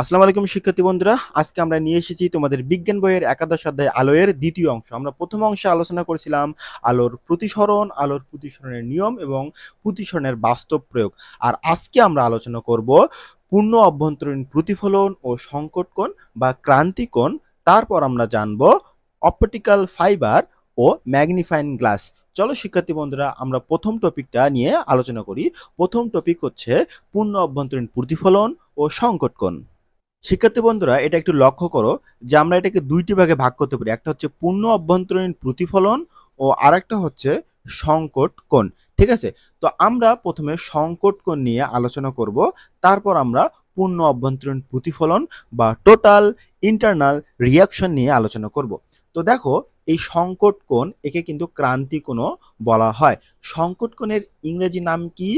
আসসালামু আলাইকুম, শিক্ষার্থী বন্ধুরা। আজকে আমরা নিয়ে এসেছি তোমাদের বিজ্ঞান বইয়ের একাদশ অধ্যায় আলোয়ের দ্বিতীয় অংশ। আমরা প্রথম অংশে আলোচনা করেছিলাম আলোর প্রতিসরণ, আলোর প্রতিসরণের নিয়ম এবং প্রতিসরণের বাস্তব প্রয়োগ। আর আজকে আমরা আলোচনা করব পূর্ণ অভ্যন্তরীণ প্রতিফলন ও সংকট কোণ বা ক্রান্তিকোণ তারপর আমরা জানব অপটিক্যাল ফাইবার ও ম্যাগনিফাইং গ্লাস। চলো, শিক্ষার্থী বন্ধুরা, আমরা প্রথম টপিকটা নিয়ে আলোচনা করি। প্রথম টপিক হচ্ছে পূর্ণ অভ্যন্তরীণ প্রতিফলন ও সংকট কোণ। শিক্ষার্থী বন্ধুরা, এটা একটু লক্ষ্য করো যে আমরা এটাকে দুইটি ভাগে ভাগ করতে পারি। একটা হচ্ছে পূর্ণ অভ্যন্তরীণ প্রতিফলন ও আরেকটা হচ্ছে সংকট কোণ, ঠিক আছে? তো আমরা প্রথমে সংকট কোণ নিয়ে আলোচনা করব, তারপর আমরা পূর্ণ অভ্যন্তরীণ প্রতিফলন বা টোটাল ইন্টারনাল রিয়াকশন নিয়ে আলোচনা করব। তো দেখো, এই সংকট কোণ একে কিন্তু ক্রান্তি কোণও বলা হয়। সংকট কোণের ইংরেজি নাম কি?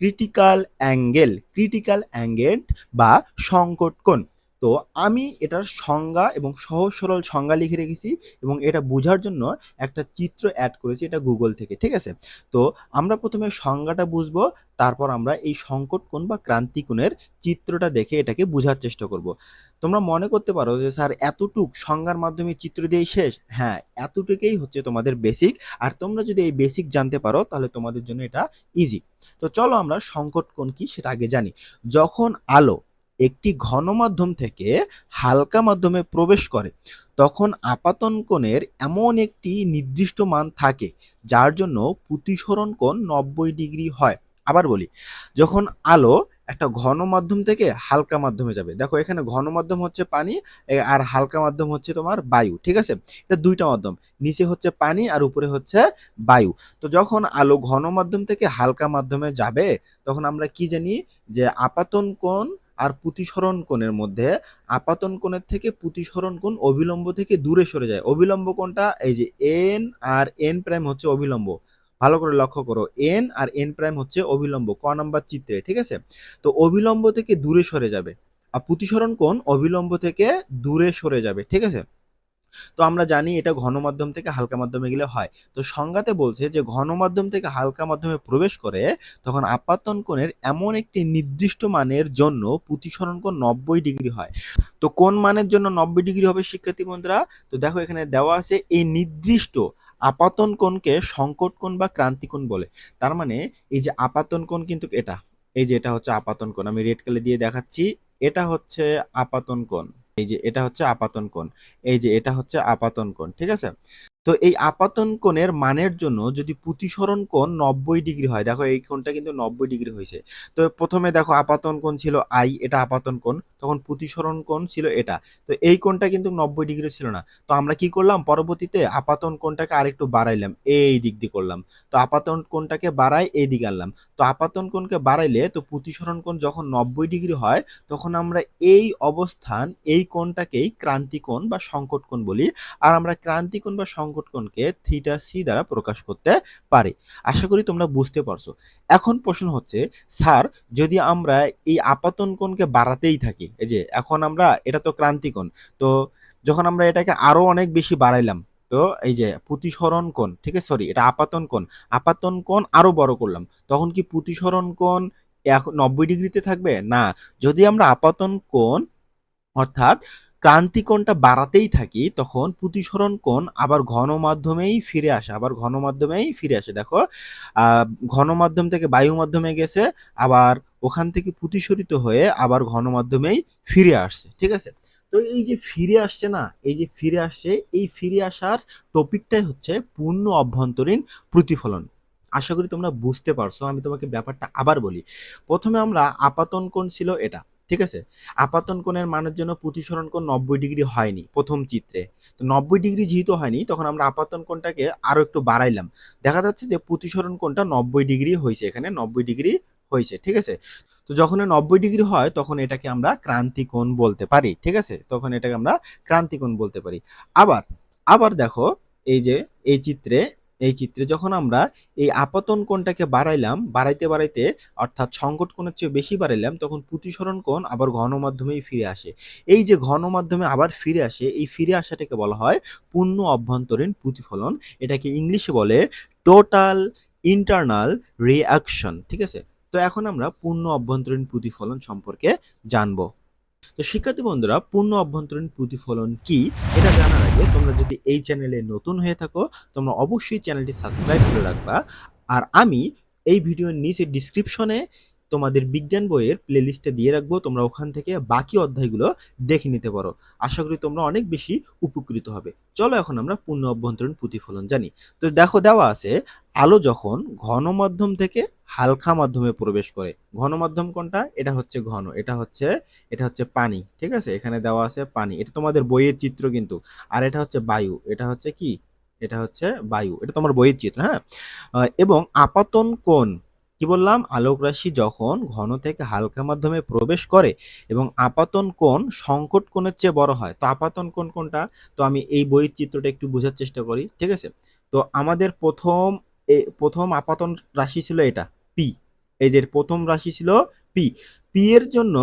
ক্রিটিক্যাল অ্যাঙ্গেল ক্রিটিক্যাল অ্যাঙ্গেল বা সংকট কোণ। তো আমি এটার সংজ্ঞা এবং সহজ সরল সংজ্ঞা লিখে রেখেছি এবং এটা বোঝার জন্য একটা চিত্র অ্যাড করেছি এটা গুগল থেকে, ঠিক আছে? তো আমরা প্রথমে সংজ্ঞাটা বুঝব, তারপর আমরা এই সংকট কোণ বা ক্রান্তি কোণের চিত্রটা দেখে এটাকে বোঝার চেষ্টা করব। তোমরা মনে করতে পারো যে, স্যার, এতটুক সংজ্ঞার মাধ্যমে চিত্র দিয়েই শেষ? হ্যাঁ এতটুকুই হচ্ছে তোমাদের বেসিক আর তোমরা যদি এই বেসিক জানতে পারো, তাহলে তোমাদের জন্য এটা ইজি তো চলো আমরা সংকট কোণ কি সেটা আগে জানি। যখন আলো একটি ঘন মাধ্যম থেকে হালকা মাধ্যমে প্রবেশ করে। তখন আপাতন কোণের এমন একটি নির্দিষ্ট মান থাকে, যার জন্য প্রতিসরণ কোণ নব্বই ডিগ্রি হয়। আবার বলি, যখন আলো একটা ঘন মাধ্যম থেকে হালকা মাধ্যমে যাবে। দেখো, এখানে ঘন মাধ্যম হচ্ছে পানি আর হালকা মাধ্যম হচ্ছে তোমার বায়ু, ঠিক আছে? এটা দুইটা মাধ্যম, নিচে হচ্ছে পানি আর উপরে হচ্ছে বায়ু। তো যখন আলো ঘন মাধ্যম থেকে হালকা মাধ্যমে যাবে, তখন আমরা কি জানি যে আপাতন কোণ আর প্রতিসরণ কোণের মধ্যে আপাতন কোণের থেকে প্রতিসরণ কোণ অবিলম্ব থেকে দূরে সরে যায়। অবিলম্ব কোণটা এই যে এন আর এন প্রাইম হচ্ছে অবিলম্ব। ভালো করে লক্ষ্য করো এন আর এন প্রাইম হচ্ছে অবিলম্ব, ক নাম্বার চিত্রে, ঠিক আছে? তো অবিলম্ব থেকে দূরে সরে যাবে। আর প্রতিসরণ কোণ অবিলম্ব থেকে দূরে সরে যাবে, ঠিক আছে? তো আমরা জানি এটা ঘন মাধ্যম থেকে হালকা মাধ্যমে গেলে হয়। তো সংজ্ঞাতে বলছে যে, ঘন মাধ্যম থেকে হালকা মাধ্যমে প্রবেশ করে তখন আপাতন কোণের এমন একটি নির্দিষ্ট মানের জন্য প্রতিসরণ কোণ নব্বই ডিগ্রি হয়। তো কোন মানের জন্য নব্বই ডিগ্রি হবে, শিক্ষার্থী বন্ধুরা? তো দেখো এখানে দেওয়া আছে এই নির্দিষ্ট আপাতন কোণকে সংকট কোণ বা ক্রান্তি কোণ বলে। তার মানে এই যে আপাতন কোণ কিন্তু এটা, এই যে এটা হচ্ছে আপাতন কোণ। আমি রেড কালার দিয়ে দেখাচ্ছি। এটা হচ্ছে আপাতন কোণ। এই যে এটা হচ্ছে আপাতন কোণ এই যে এটা হচ্ছে আপাতন কোণ ঠিক আছে? তো এই আপাতন কোণের মানের জন্য যদি প্রতিসরণ কোণ নব্বই ডিগ্রি হয়, দেখো এই কোণটা কিন্তু নব্বই ডিগ্রি হয়েছে। তো প্রথমে দেখো আপাতন কোণ ছিল আই, এটা আপাতন কোণ, তখন প্রতিসরণ কোণ ছিল এটা। তো এই কোণটা কিন্তু নব্বই ডিগ্রি ছিল না। তো আমরা কি করলাম? পরবর্তীতে আপাতন কোণটাকে আরেকটু বাড়াইলাম, এই দিক দিয়ে করলাম। তো আপাতন কোণটাকে বাড়াই এই দিকে আনলাম। তো আপাতন কোণকে বাড়াইলে তো প্রতিসরণ কোণ যখন নব্বই ডিগ্রি হয়, তখন আমরা এই অবস্থান, এই কোণটাকেই ক্রান্তিকোণ বা সংকট কোণ বলি। আর আমরা ক্রান্তি কোণ বা সংকট কোণকে থিটা সি দ্বারা প্রকাশ করতে পারি। আশা করি তোমরা বুঝতে পারছ। এখন প্রশ্ন হচ্ছে, স্যার, যদি আমরা এই আপাতন কোণকে বাড়াতেই থাকি, এই যে এখন আমরা, এটা তো ক্রান্তি কোণ তো যখন আমরা এটাকে আরও অনেক বেশি বাড়াইলাম, তো এই যে প্রতিসরণ কোণ, ঠিক আছে সরি এটা আপাতন কোণ আপাতন কোণ আরও বড় করলাম, তখন কি প্রতিসরণ কোণ এখন নব্বই ডিগ্রিতে থাকবে? না, যদি আমরা আপাতন কোণ, অর্থাৎ ক্রান্তি কোণটা বাড়াতেই থাকি, তখন প্রতিসরণ কোণ আবার ঘন মাধ্যমেই ফিরে আসে, আবার ঘন মাধ্যমেই ফিরে আসে। দেখো ঘন মাধ্যম থেকে বায়ু মাধ্যমে গেছে, আবার ওখান থেকে প্রতিসরিত হয়ে আবার ঘন মাধ্যমেই ফিরে আসছে, ঠিক আছে? তো এই যে ফিরে আসছে না, এই যে ফিরে আসছে, এই ফিরে আসার টপিকটাই হচ্ছে পূর্ণ অভ্যন্তরীণ প্রতিফলন। আশা করি তোমরা বুঝতে পারছ, আমি তোমাকে ব্যাপারটা আবার বলি। প্রথমে আমরা আপাতন কোণ ছিল এটা। ঠিক আছে? আপাতন কোণের মানের জন্য প্রতিসরণ কোণ নব্বই ডিগ্রি হয়নি প্রথম চিত্রে। তো নব্বই ডিগ্রি যেহেতু হয়নি, তখন আমরা আপাতন কোণটাকে আরও একটু বাড়াইলাম। দেখা যাচ্ছে যে প্রতিসরণ কোণটা নব্বই ডিগ্রি হয়েছে এখানে, নব্বই ডিগ্রি হয়েছে, ঠিক আছে? তো যখন নব্বই ডিগ্রি হয়, তখন এটাকে আমরা ক্রান্তিকোণ বলতে পারি, ঠিক আছে? তখন এটাকে আমরা ক্রান্তিকোণ বলতে পারি। আবার আবার দেখো, এই যে, এই চিত্রে এই চিত্রে যখন আমরা এই আপাতন কোণটাকে বাড়াইলাম, বাড়াইতে বাড়াইতে অর্থাৎ সংকট কোণের চেয়ে বেশি বাড়াইলাম, তখন প্রতিসরণ কোণ আবার ঘন মাধ্যমেই ফিরে আসে। এই যে ঘন মাধ্যমে আবার ফিরে আসে, এই ফিরে আসাটাকে বলা হয় পূর্ণ অভ্যন্তরীণ প্রতিফলন। এটাকে ইংলিশে বলে টোটাল ইন্টারনাল রিঅ্যাকশন ঠিক আছে? তো এখন আমরা পূর্ণ অভ্যন্তরীণ প্রতিফলন সম্পর্কে জানব। তো শিক্ষার্থী বন্ধুরা, পূর্ণ অভ্যন্তরীণ প্রতিফলন কি? এটা জানার আগে তোমরা যদি এই চ্যানেলে নতুন হয়ে থাকো, তোমরা অবশ্যই চ্যানেলটি সাবস্ক্রাইব করে রাখবা। আর আমি এই ভিডিওর নিচে ডিসক্রিপশনে তোমাদের বিজ্ঞান বইয়ের প্লেলিস্টে দিয়ে রাখব। তোমরা ওখান থেকে বাকি অধ্যায়গুলো দেখে নিতে পারো। আশা করি তোমরা অনেক বেশি উপকৃত হবে। চলো এখন আমরা পূর্ণ অভ্যন্তরীণ প্রতিফলন জানি। তো দেখো, দেওয়া আছে, আলো যখন ঘন মাধ্যম থেকে হালকা মাধ্যমে প্রবেশ করে। ঘন মাধ্যম কোনটা? এটা হচ্ছে ঘন, এটা হচ্ছে এটা হচ্ছে পানি, ঠিক আছে? এখানে দেওয়া আছে পানি। এটা তোমাদের বইয়ের চিত্র কিন্তু। আর এটা হচ্ছে বায়ু, এটা হচ্ছে কি? এটা হচ্ছে বায়ু, এটা তোমার বইয়ের চিত্র হ্যাঁ? এবং আপাতন কোণ, কি বললাম? আলোক রাশি যখন ঘন থেকে হালকা মাধ্যমে প্রবেশ করে এবং আপাতন কোণ সংকট কোণের চেয়ে বড় হয়, তো আপাতন কোণ কোনটা? তো আমি এই বইয়ের চিত্রটা একটু বোঝার চেষ্টা করি, ঠিক আছে? তো আমাদের প্রথম, এ, প্রথম আপাতন রাশি ছিল এটা এই যে প্রথম রাশি ছিল পি পি এর জন্য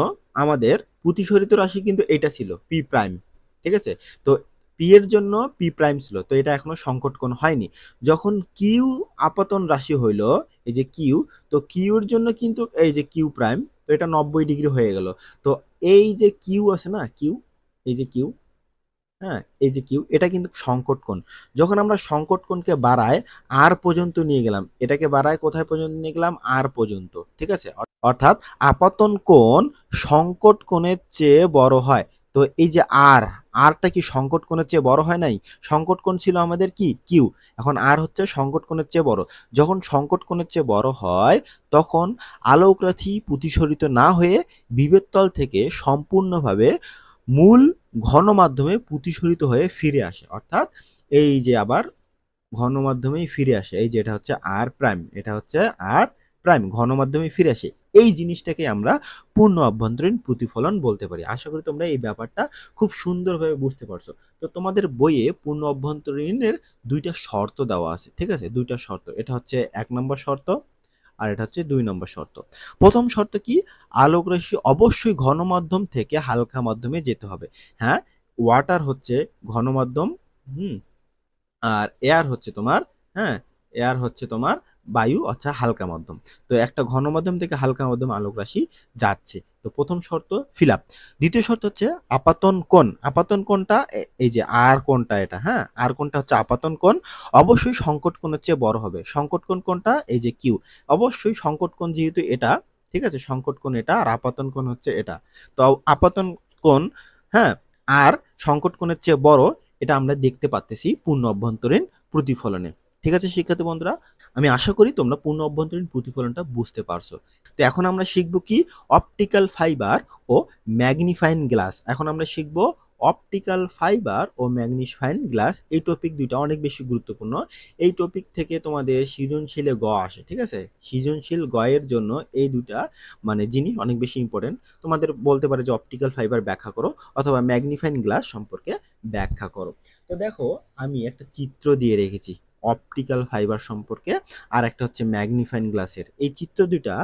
আমাদের প্রতিসরিত রাশি কিন্তু এটা ছিল পি প্রাইম ঠিক আছে? তো পি এর জন্য পি প্রাইম ছিল, তো এটা এখনও সংকট কোণ হয়নি। যখন কিউ আপাতন রাশি হইল, এই যে কিউ তো কিউর জন্য কিন্তু এই যে কিউ প্রাইম তো এটা নব্বই ডিগ্রি হয়ে গেল। তো এই যে কিউ আছে না কিউ এই যে কিউ হ্যাঁ এই যে কিউ, এটা কিন্তু সংকট কোণ। যখন আমরা সংকট কোণকে বাড়ায়, আর পর্যন্ত নিয়ে গেলাম, এটাকে বাড়ায় কোথায় পর্যন্ত নিয়ে গেলাম? আর পর্যন্ত, ঠিক আছে? অর্থাৎ আপাতন কোণ সংকট কোণের চেয়ে বড় হয়। তো এই যে আর, আরটা কি সংকট কোণের চেয়ে বড় হয় নাই? সংকট কোণ ছিল আমাদের কি? কিউ। এখন আর হচ্ছে সংকট কোণের চেয়ে বড়। যখন সংকট কোণের চেয়ে বড় হয়, তখন আলোকরাশি প্রতিসরিত না হয়ে বিভেদতল থেকে সম্পূর্ণভাবে মূল ঘন মাধ্যমে প্রতিসরিত হয়ে ফিরে আসে। অর্থাৎ এই যে আবার ঘন মাধ্যমেই ফিরে আসে, এই যে এটা হচ্ছে আর প্রাইম এটা হচ্ছে আর প্রাইম ঘন মাধ্যমে ফিরে আসে। এই জিনিসটাকে আমরা পূর্ণ অভ্যন্তরীণ প্রতিফলন বলতে পারি। আশা করি তোমরা এই ব্যাপারটা খুব সুন্দরভাবে বুঝতে পারছ। তো তোমাদের বইয়ে পূর্ণ অভ্যন্তরীণের দুইটা শর্ত দেওয়া আছে, ঠিক আছে? দুইটা শর্ত, এটা হচ্ছে এক নম্বর শর্ত আর এটা হচ্ছে দুই নম্বর শর্ত। প্রথম শর্ত কি? আলোক রশ্মি অবশ্যই ঘন মাধ্যম থেকে হালকা মাধ্যমে যেতে হবে। হ্যাঁ? ওয়াটার হচ্ছে ঘন মাধ্যম হুম? আর এয়ার হচ্ছে তোমার হ্যাঁ? এয়ার হচ্ছে তোমার বায়ু অর্থাৎ হালকা মাধ্যম। তো একটা ঘন মাধ্যম থেকে হালকা মাধ্যম আলোক রাশি যাচ্ছে। তো প্রথম শর্ত ফিল দ্বিতীয় শর্ত হচ্ছে আপাতন কোণ। আপাতন কোণটা এই যে আর কোণটা এটা হ্যাঁ? আর কোণটা হচ্ছে আপাতন কোণ। অবশ্যই সংকট কোণের চেয়ে বড় হবে। সংকট কোণ কোনটা এই যে কিউ। অবশ্যই সংকট কোণ যেহেতু এটা, ঠিক আছে? সংকট কোণ এটা আর আপাতন কোণ হচ্ছে এটা। তো আপাতন কোণ হ্যাঁ? আর সংকট কোণের চেয়ে বড় এটা আমরা দেখতে পাচ্তেছি পূর্ণ অভ্যন্তরীণ প্রতিফলনে। ঠিক আছে, শিক্ষার্থী বন্ধুরা? আমি আশা করি তোমরা পূর্ণ অভ্যন্তরীণ প্রতিফলনটা বুঝতে পারছ। তো এখন আমরা শিখব কি অপটিক্যাল ফাইবার ও ম্যাগনিফাইন গ্লাস এখন আমরা শিখব অপটিক্যাল ফাইবার ও ম্যাগনিফাইন গ্লাস এই টপিক দুইটা অনেক বেশি গুরুত্বপূর্ণ। এই টপিক থেকে তোমাদের সৃজনশীলে গ আসে, ঠিক আছে? সৃজনশীল গয়ের জন্য এই দুটা মানে জিনিস অনেক বেশি ইম্পর্টেন্ট তোমাদের বলতে পারে যে অপটিক্যাল ফাইবার ব্যাখ্যা করো অথবা ম্যাগনিফাইন গ্লাস সম্পর্কে ব্যাখ্যা করো। তো দেখো, আমি একটা চিত্র দিয়ে রেখেছি। অপটিক্যাল ফাইবার সম্পর্কে আর একটা হচ্ছে ম্যাগনিফাইন গ্লাসের এই চিত্র দুইটা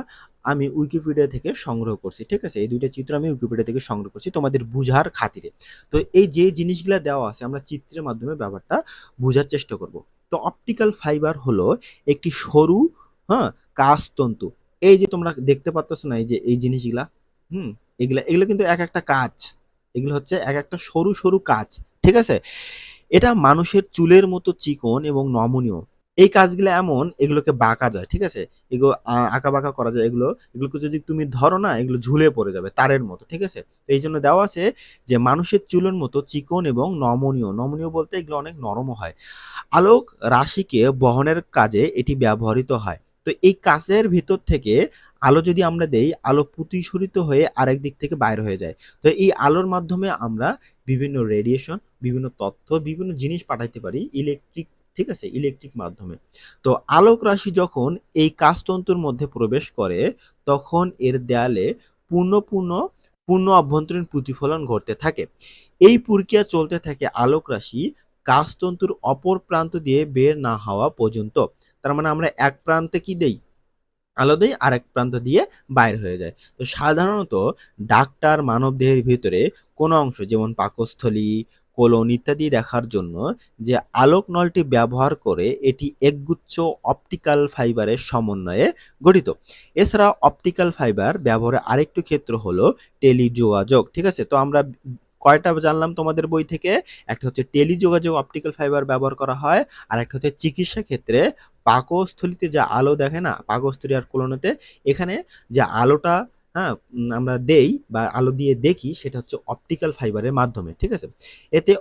আমি উইকিপিডিয়া থেকে সংগ্রহ করছি, ঠিক আছে? এই দুইটা চিত্র আমি উইকিপিডিয়া থেকে সংগ্রহ করছি তোমাদের বুঝার খাতিরে। তো এই যে জিনিসগুলো দেওয়া আছে, আমরা চিত্রের মাধ্যমে ব্যাপারটা বোঝার চেষ্টা করব। তো অপটিক্যাল ফাইবার হলো একটি সরু হ্যাঁ কাঁচতন্তু এই যে তোমরা দেখতে পাচ্ছ না এই যে, এই জিনিসগুলা, হুম, এগুলা, এগুলো কিন্তু এক একটা কাজ এগুলো হচ্ছে এক একটা সরু সরু কাজ ঠিক আছে? এটা মানুষের চুলের মতো চিকন এবং নমনীয়। এই কাজগুলো এমন, এগুলোকে বাঁকা যায়, ঠিক আছে? এগুলো আঁকা বাঁকা করা যায়, এগুলো, এগুলোকে যদি তুমি ধরো না, এগুলো ঝুলে পড়ে যাবে, তারের মতো, ঠিক আছে? তো এই জন্য দেওয়া আছে যে মানুষের চুলের মতো চিকন এবং নমনীয় নমনীয় বলতে এগুলো অনেক নরমও হয়। আলোক রাশিকে বহনের কাজে এটি ব্যবহৃত হয়। তো এই কাচের ভিতর থেকে আলো যদি আমরা দেই, আলো প্রতিসরিত হয়ে আরেক দিক থেকে বাইর হয়ে যায়। তো এই আলোর মাধ্যমে আমরা বিভিন্ন রেডিয়েশন বিভিন্ন তথ্য, বিভিন্ন জিনিস পাঠাইতে পারি ইলেকট্রিক ঠিক আছে? ইলেকট্রিক মাধ্যমে। তো আলোক রাশি যখন এই কাচতন্তুর মধ্যে প্রবেশ করে, তখন এর দেয়ালে পূর্ণ পূর্ণ পূর্ণ অভ্যন্তরীণ প্রতিফলন ঘটতে থাকে। এই প্রক্রিয়া চলতে থাকে আলোক রাশি কাচতন্তুর অপর প্রান্ত দিয়ে বের না হওয়া পর্যন্ত। তার মানে আমরা এক প্রান্তে কি দেই? আলো দেই আরেক প্রান্ত দিয়ে বাইর হয়ে যায়। তো সাধারণত ডাক্তার মানবদেহের ভিতরে কোনো অংশ, যেমন পাকস্থলী, কোলন ইত্যাদি দেখার জন্য যে আলোক নলটি ব্যবহার করে এটি একগুচ্ছ অপটিক্যাল ফাইবারের সমন্বয়ে গঠিত। এছাড়া অপটিক্যাল ফাইবার ব্যবহারের আরেকটি ক্ষেত্র হলো টেলিযোগাযোগ, ঠিক আছে? তো আমরা কয়টা জানলাম তোমাদের বই থেকে? একটা হচ্ছে টেলিযোগাযোগ অপটিক্যাল ফাইবার ব্যবহার করা হয় আর একটা হচ্ছে চিকিৎসা ক্ষেত্রে পাকস্থলিতে যা আলো দেখে না, পাকস্থলী আর কোলনেতে, এখানে যে আলোটা হ্যাঁ আমরা দেই বা আলো দিয়ে দেখি, সেটা হচ্ছে অপটিক্যাল ফাইবারের মাধ্যমে, ঠিক আছে? এতে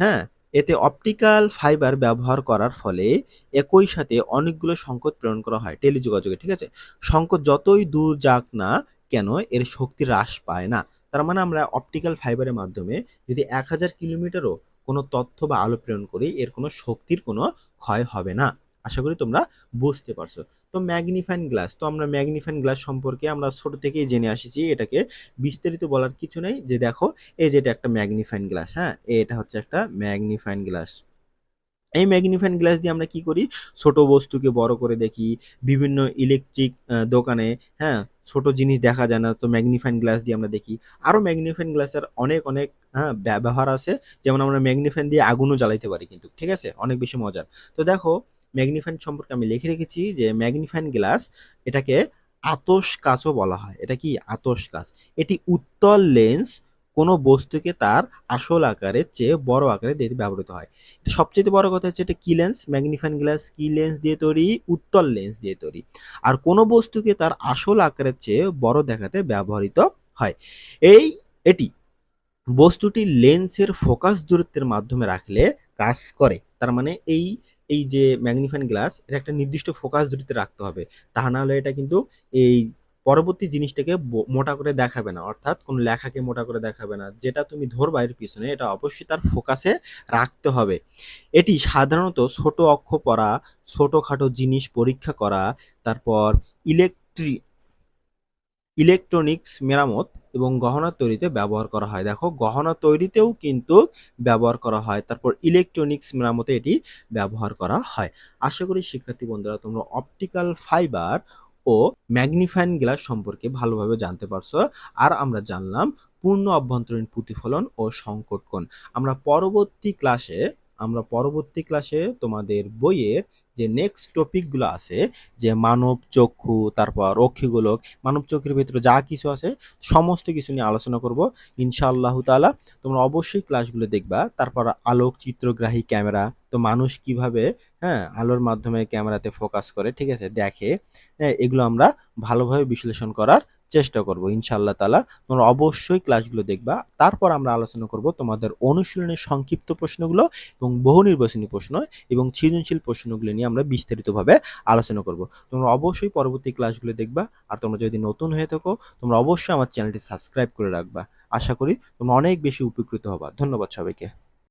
হ্যাঁ এতে অপটিক্যাল ফাইবার ব্যবহার করার ফলে একই সাথে অনেকগুলো সংকট প্রেরণ করা হয় টেলিযোগাযোগে, ঠিক আছে? সংকট যতই দূর যাক না কেন, এর শক্তি হ্রাস পায় না। তার মানে আমরা অপটিক্যাল ফাইবারের মাধ্যমে যদি এক হাজার কিলোমিটারও কোনো তথ্য বা আলো প্রেরণ করি, এর কোনো শক্তির কোনো ক্ষয় হবে না। আশা করি তোমরা বুঝতে পারছ। তো ম্যাগনিফাইন গ্লাস তো আমরা ম্যাগনিফাইন গ্লাস সম্পর্কে আমরা ছোট থেকেই জেনে আসিছি, এটাকে বিস্তারিত বলার কিছু নেই। যে দেখো, এই যেটা একটা ম্যাগনিফাইন গ্লাস হ্যাঁ? এটা হচ্ছে একটা ম্যাগনিফাইন গ্লাস এই ম্যাগনিফাইন গ্লাস দিয়ে আমরা কি করি? ছোট বস্তুকে বড় করে দেখি, বিভিন্ন ইলেকট্রিক দোকানে হ্যাঁ? ছোট জিনিস দেখা যায় না, তো ম্যাগনিফাইন গ্লাস দিয়ে আমরা দেখি। আরও ম্যাগনিফাইন গ্লাসের অনেক অনেক হ্যাঁ ব্যবহার আছে। যেমন আমরা ম্যাগনিফাইন দিয়ে আগুনও জ্বালাইতে পারি কিন্তু, ঠিক আছে? অনেক বেশি মজার। তো দেখো ম্যাগনিফাইন সম্পর্কে আমি লিখে রেখেছি যে ম্যাগনিফাইন গ্লাস এটাকে আতস কাচও বলা হয়। এটা কি? আতস কাচ। এটি উত্তল লেন্স কোনো বস্তুকে তার আসল আকারের চেয়ে বড় আকারে দিতে ব্যবহৃত হয়। সবচেয়ে বড় কথা হচ্ছে এটা কি লেন্স? ম্যাগনিফাইন গ্লাস কি লেন্স দিয়ে তৈরি? উত্তল লেন্স দিয়ে তৈরি। আর কোনো বস্তুকে তার আসল আকারের চেয়ে বড় দেখাতে ব্যবহৃত হয়। এই, এটি বস্তুটি লেন্সের ফোকাস দূরত্বের মাধ্যমে রাখলে কাজ করে। তার মানে এই এই যে ম্যাগনিফাইন গ্লাস এটা একটা নির্দিষ্ট ফোকাস দূরত্বে রাখতে হবে। তা না হলে এটা কিন্তু এই পরবর্তী জিনিসটাকে মোটা করে দেখাবে না। অর্থাৎ কোনো লেখাকে মোটা করে দেখাবে না। যেটা তুমি ধরবা এর পিছনে, এটা অবশ্যই তার ফোকাসে রাখতে হবে। এটি সাধারণত ছোট অক্ষ পড়া, ছোটখাটো জিনিস পরীক্ষা করা, তারপর ইলেকট্রি ইলেকট্রনিক্স মেরামত এবং গহনা তৈরিতে ব্যবহার করা হয়। দেখো, গহনা তৈরিতেও কিন্তু ব্যবহার করা হয়। তারপর ইলেকট্রনিক্স মেরামতে এটি ব্যবহার করা হয়। আশা করি শিক্ষার্থী বন্ধুরা, তোমরা অপটিক্যাল ফাইবার ও ম্যাগনিফাইং গ্লাস সম্পর্কে ভালোভাবে জানতে পারছ। আর আমরা জানলাম পূর্ণ অভ্যন্তরীণ প্রতিফলন ও সংকট কোণ। আমরা পরবর্তী ক্লাসে আমরা পরবর্তী ক্লাসে তোমাদের বইয়ের যে নেক্সট টপিকগুলো আছে, যে মানব চক্ষু, তারপর অক্ষিগোলক মানব চোখের ভিতরে যা কিছু আছে, সমস্ত কিছু নিয়ে আলোচনা করব। ইনশাআল্লাহ তাআলা তোমরা অবশ্যই ক্লাসগুলো দেখবা। তারপর আলোক চিত্রগ্রাহী ক্যামেরা, তো মানুষ কীভাবে হ্যাঁ আলোর মাধ্যমে ক্যামেরাতে ফোকাস করে, ঠিক আছে, দেখে হ্যাঁ এগুলো আমরা ভালোভাবে বিশ্লেষণ করার চেষ্টা করব, ইনশাআল্লাহ তালা তোমরা অবশ্যই ক্লাসগুলো দেখবা। তারপর আমরা আলোচনা করব তোমাদের অনুশীলনের সংক্ষিপ্ত প্রশ্নগুলো এবং বহু নির্বাচনী প্রশ্ন এবং সৃজনশীল প্রশ্নগুলো নিয়ে আমরা বিস্তারিতভাবে আলোচনা করব। তোমরা অবশ্যই পরবর্তী ক্লাসগুলো দেখবা। আর তোমরা যদি নতুন হয়ে থাকো, তোমরা অবশ্যই আমার চ্যানেলটি সাবস্ক্রাইব করে রাখবা। আশা করি তোমরা অনেক বেশি উপকৃত হবা। ধন্যবাদ সবাইকে।